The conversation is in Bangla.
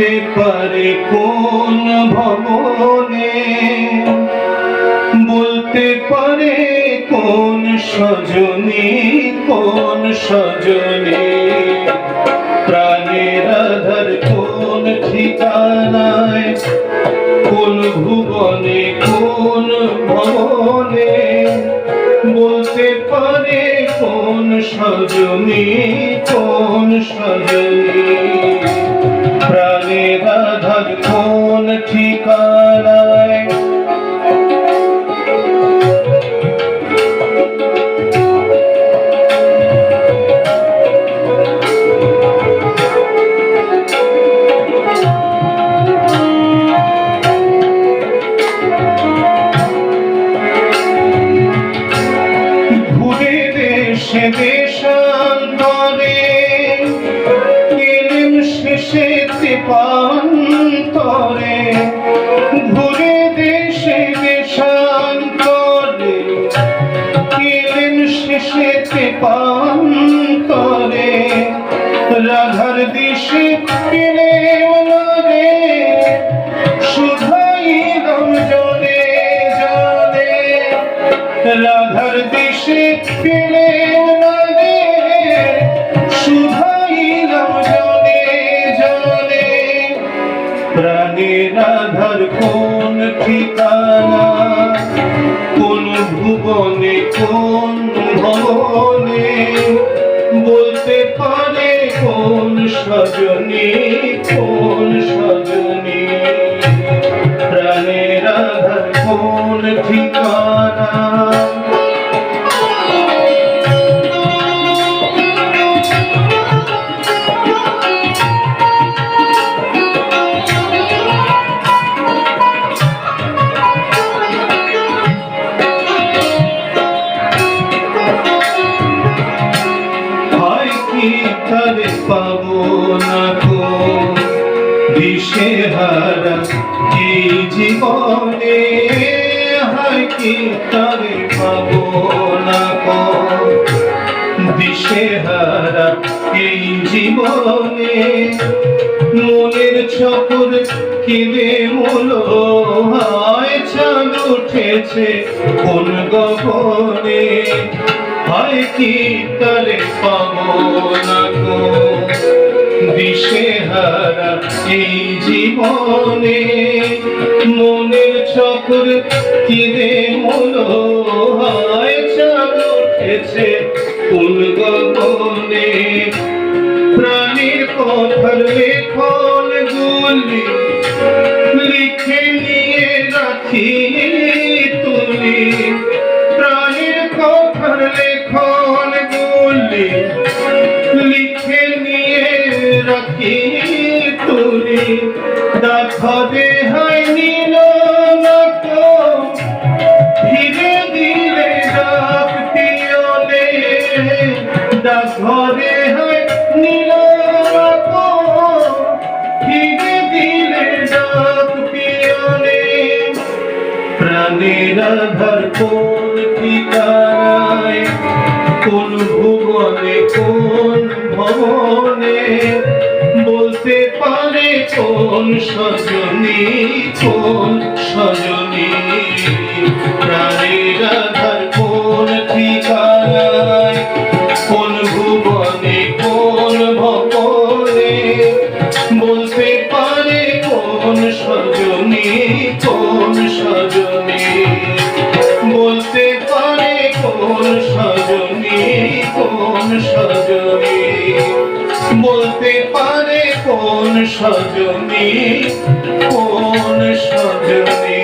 বলতে পারে কোন ভবনে? বলতে পারে কোন সজনী কোন সজনী? প্রাণের আধার কোন ঠিকানায়? কোন ভুবনে, কোন ভবনে? বলতে পারে কোন সজনী কোন সজনী? ঠিকানায়। দেশে দেশান্তরে গেলেন শেষে পান্তরে দেশে দেশান্তরে গেলেন শেষে পান্তরে রাধার দিশে পেলে রে কোন ভবনে? বলতে পারে কোন সজনী? কি তারে পাবো না গো। দিশে হারা এই জীবনে? হয় কি তারে পাবো না গো। দিশে হারা এই জীবনে? মনের ছপর কেঁদে মূলো হয় চাঁদ উঠেছে কোন গগনে? কি তারে এই জীবনে মনের মনো হয় চাঁদ উঠেছে কোন গগনে। প্রাণীর কথার লেখন গুলি লিখে কথার লেখন গুলি লিখে নিয়ে রাখি তুলি। দাখরে হয় নীল দিলে ডাক পিয়নে দাখরে হয় নীল দিলে ডাক পিয়নে প্রাণের কোন ঠিকানায় কোন ভুবনে কোন ভবনে বলতে পারে কোন সজনী কোন সজনী? বলতে পারে কোন সজনী? কোন সজনী?